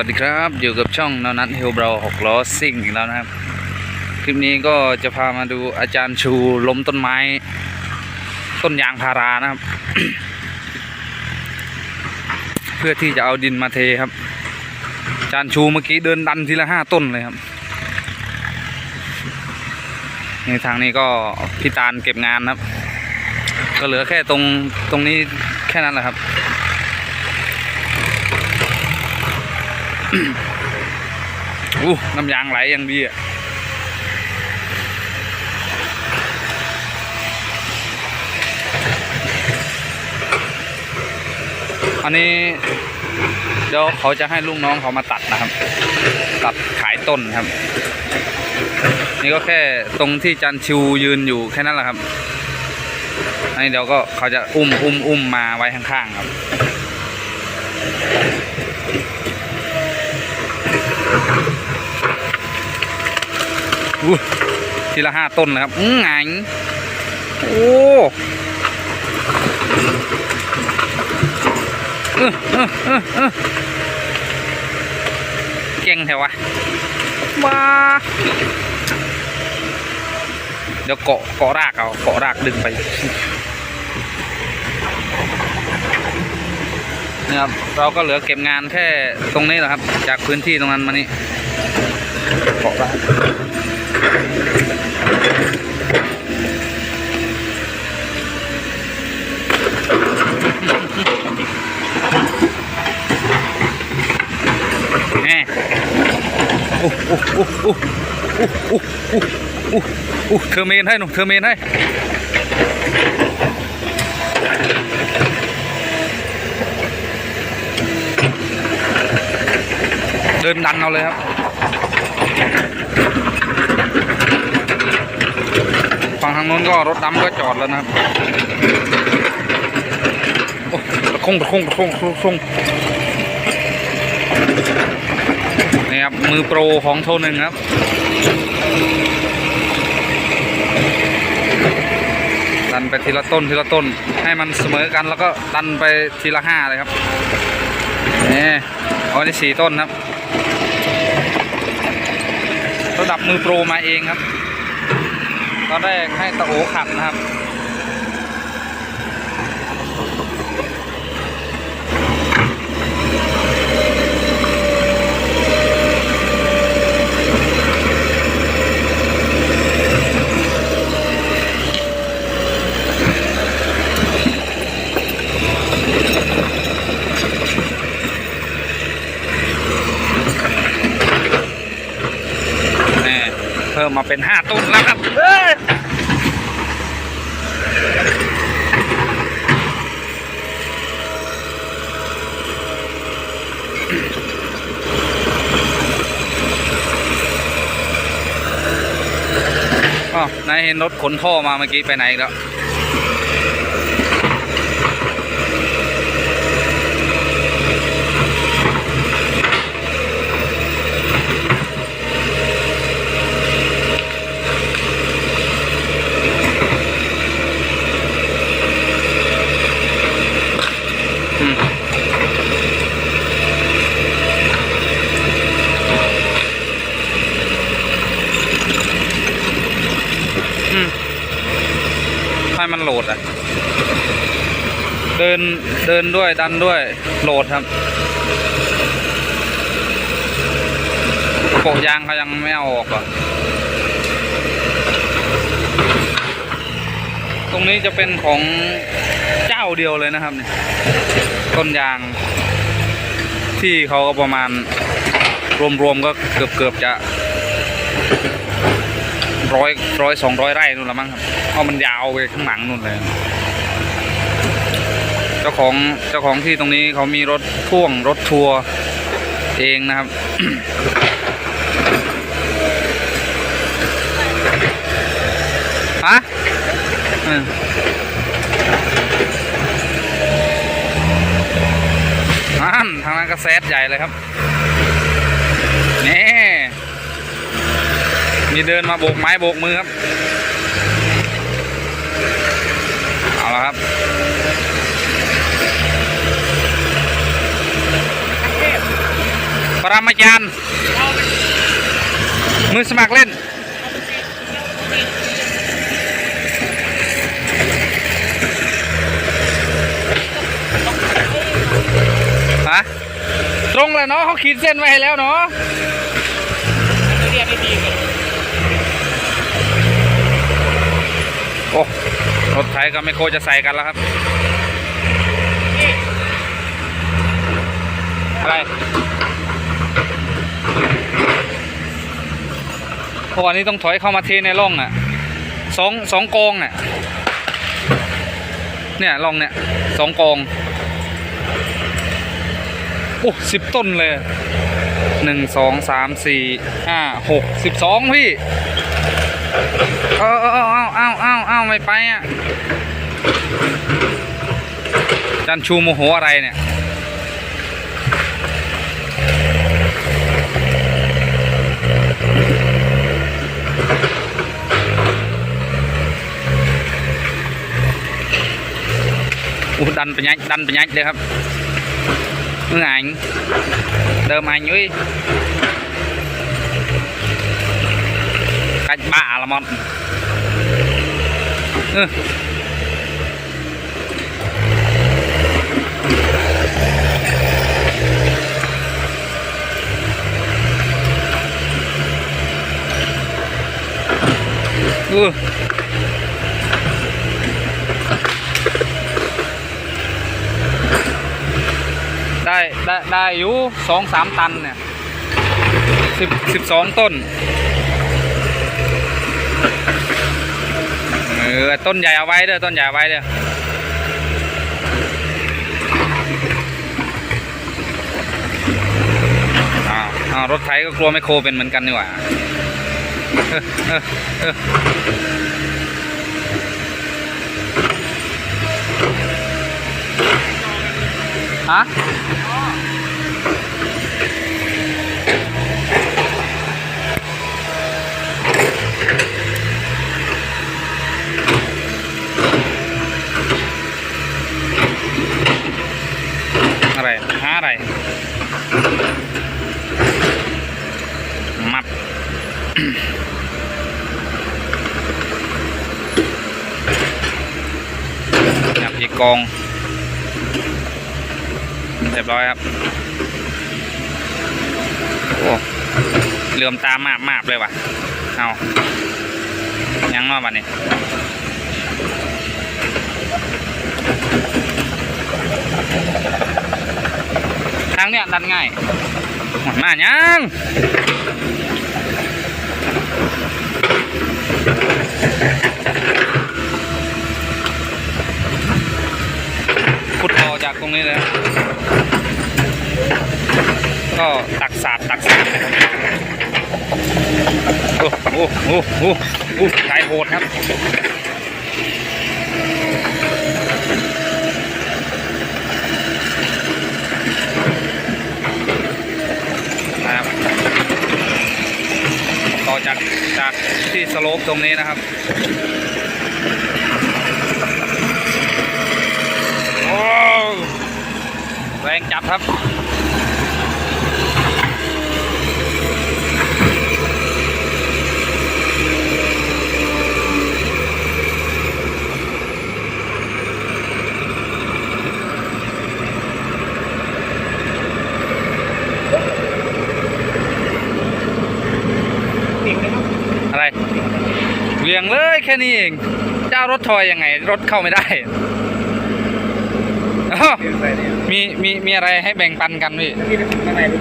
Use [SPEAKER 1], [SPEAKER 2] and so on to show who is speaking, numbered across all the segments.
[SPEAKER 1] วัสดีครับ อยู่กับช่องนนัทเฮลเบราหกล้อซิ่งอีกแล้วนะครับ คลิปนี้ก็จะพามาดูอาจารย์ชูล้มต้นไม้ ต้นยางพารานะครับ เพื่อที่จะเอาดินมาเทครับ อาจารย์ชูเมื่อกี้เดินดันทีละห้าต้นเลยครับในทางนี้ก็พี่ตาลเก็บงานครับ ก็เหลือแค่ตรงตรงนี้แค่นั้นแหละครับ อู้น้ำยางไหลอย่างดีอะอันนี้เดี๋ยวเขาจะให้ลูกน้องเขามาตัดนะครับ ตัดขายต้นครับ นี่ก็แค่ตรงที่จันชิวยืนอยู่แค่นั้นแหละครับอันนี้เดี๋ยวก็เขาจะอุ้มอุ้มอุ้มมาไว้ข้างๆครับ ทีละห้าต้นนะครับอื้อไงโอ้เออเออเออเออเก่งแถววะว้าเดี๋ยวเกาะเกาะรากเอาเกาะรากดึงไปนี่ยครับเราก็เหลือเก็บงานแค่ตรงนี้แหละครับ จากพื้นที่ตรงนั้นมานี่เกาะราก เทอร์เมนให้หนุ่มเธอเมนให้เดินดันเอาเลยครับ ฝั่งทางโน้นก็รถดำก็จอดแล้วนะครับโอ้ตะคงตะคงตะคงตะคงนี่ครับมือโปรของโทหนึ่งครับดันไปทีละต้นทีละต้น ให้มันเสมอกันแล้วก็ดันไปทีละห้าเลยครับนี่เอาได้สี่ต้นครับระดับมือโปรมาเองครับ ตอนแรกให้ตะโอขับนะครับ นี่เพิ่มมาเป็นห้าต้นแล้วครับเอ้ยอ๋อนายเห็นรถขนท่อมาเมื่อกี้ไปไหนอีกแล้ว มันโหลดอะ เดินเดินด้วยดันด้วยโหลดครับโปะยางเขายังไม่เอาออกอะตรงนี้จะเป็นของเจ้าเดียวเลยนะครับเนี่ยต้นยาง ที่เขาก็ประมาณ รวมๆก็เกือบๆจะร้อย ร้อยสองร้อยไร่นู่นละมั้งครับเพราะมันยาวไปข้างหลังนู่นเลย เจ้าของเจ้าของที่ตรงนี้เขามีรถพ่วงรถทัวร์เองนะครับฮะอืมนั่นทางนั้นก็แซดใหญ่เลยครับ นี่ มีเดินมาโบกไม้โบกมือครับ เอาละครับปปรมาจารย์มือสมัครเล่น ฮะ ตรงเลยเนาะเขาขีดเส้นไว้ให้แล้วเนาะ
[SPEAKER 2] เรียกได้ดีเลย
[SPEAKER 1] โอ้ รถไถกับไมโครจะใส่กันแล้วครับ อะไรเพราะวันนี้ต้องถอยเข้ามาเทในร่องอะสองสองกองอะ เนี่ยร่องเนี่ยสองกอง โอ้สิบต้นเลยหนึ่งสองสามสี่ห้าหกสิบสองพี่ เออเออเออเอาเอาเอาเอาไม่ไปอะจันชูโมโหอะไรเนี่ยอู้ดันไปยัดดันไปยัดเลยครับเมื่อ ảnh đơm anh ơi cách bạ là một ừ. Ừ. ได้ได้ได้อยู่สองสามตันเนี่ยสิบสิบสองต้น ออต้นใหญ่เอาไว้เด้อต้นใหญ่เอาไว้เด้ออ้าวรถไถก็กลัวไม่โคเป็นเหมือนกันนี่หว่าฮะ อะไรหาไรมับหยับอีกกองเรียบร้อยครับโอ้เลื่อมตามาบมาบเลยว่ะ เอายังนอกบัดนี้ ทางเนี้ยดันง่ายมายังพุดออจากตรงนี้เลยก็ตักสาดตักสาดโอ้โหโอ้โหโอ้โหสายโหดครับต่อ จากที่สโลปตรงนี้นะครับโอ้แรงจับครับ
[SPEAKER 2] ติดเลยครับ
[SPEAKER 1] อะไรเวียงเลยแค่นี้เอง เจ้ารถทอยยังไง รถเข้าไม่ได้อ้าว
[SPEAKER 2] เดินไปเนี่ย
[SPEAKER 1] มีมีมีอะไรให้แบ่งปันกันพี่
[SPEAKER 2] มีข้างในดู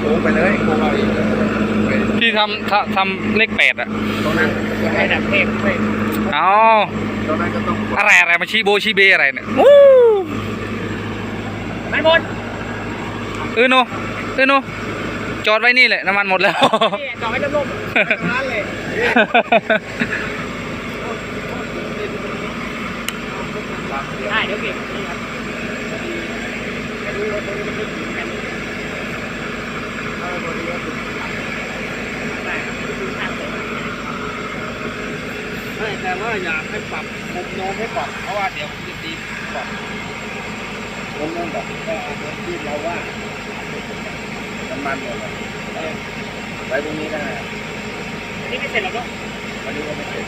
[SPEAKER 2] โค้งไปเลยโค้งเอาอีก
[SPEAKER 1] พี่ทำทำทำเลขแปดอะ
[SPEAKER 2] ตรงนั้นจะให้ดับเทพด้วย
[SPEAKER 1] เอา
[SPEAKER 2] ตรงนั้นก็ต้อง
[SPEAKER 1] อะไรอะไรมาชี้โบชี้เบอะไรเนี่ยวู้
[SPEAKER 2] มันหมด
[SPEAKER 1] เออโนเออโน จอดไว้นี่แหละน้ำมันหมดแล้ว
[SPEAKER 2] นี่จอดให้ล่มๆตรงนั้นเลยได้เดี๋ยวเก็บนี่ครับไม่รู้รถตรงนี้มันไม่ถึงกันเอาตัวนี้ก็ถึงได้ครับถึงข้างเลย
[SPEAKER 3] ไม่แต่ว่าอยากให้ปรับมุมโน้มให้ก่อนเพราะว่าเดี๋ยวมันจะตีก่อน
[SPEAKER 2] ผมนั่นบอกก็เอารถที่เราว่า
[SPEAKER 3] น้นหมดเลยไว้ตรงนี้ได้
[SPEAKER 2] นนี้ไม่เสร็จหรอกเนาะ
[SPEAKER 3] วันนี้ก็ไม่เสร็จ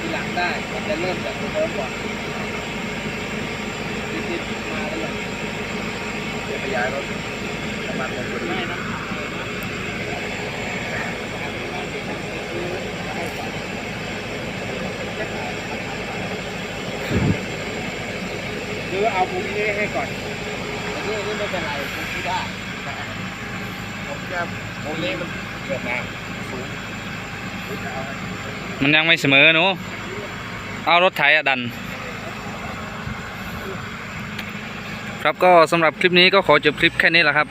[SPEAKER 2] ทีหลังได้มันจะเริ่มจากเริ่มก่อนติดๆมาแล้ว
[SPEAKER 3] เดี๋ยวขยายรถน้ำมันหมดพอดี
[SPEAKER 2] ไม่นะหรือเอาพวกนี้ให้ก่อน นนี้นี่ไม่เป็นไรผมคิดได้
[SPEAKER 3] ผมจะตรงนี้มันเกิดน้ำสูงหรือจะเอา
[SPEAKER 1] มันยังไม่เสมอหนูเอารถไถอะดัน ครับก็สำหรับคลิปนี้ก็ขอจบคลิปแค่นี้แหละครับ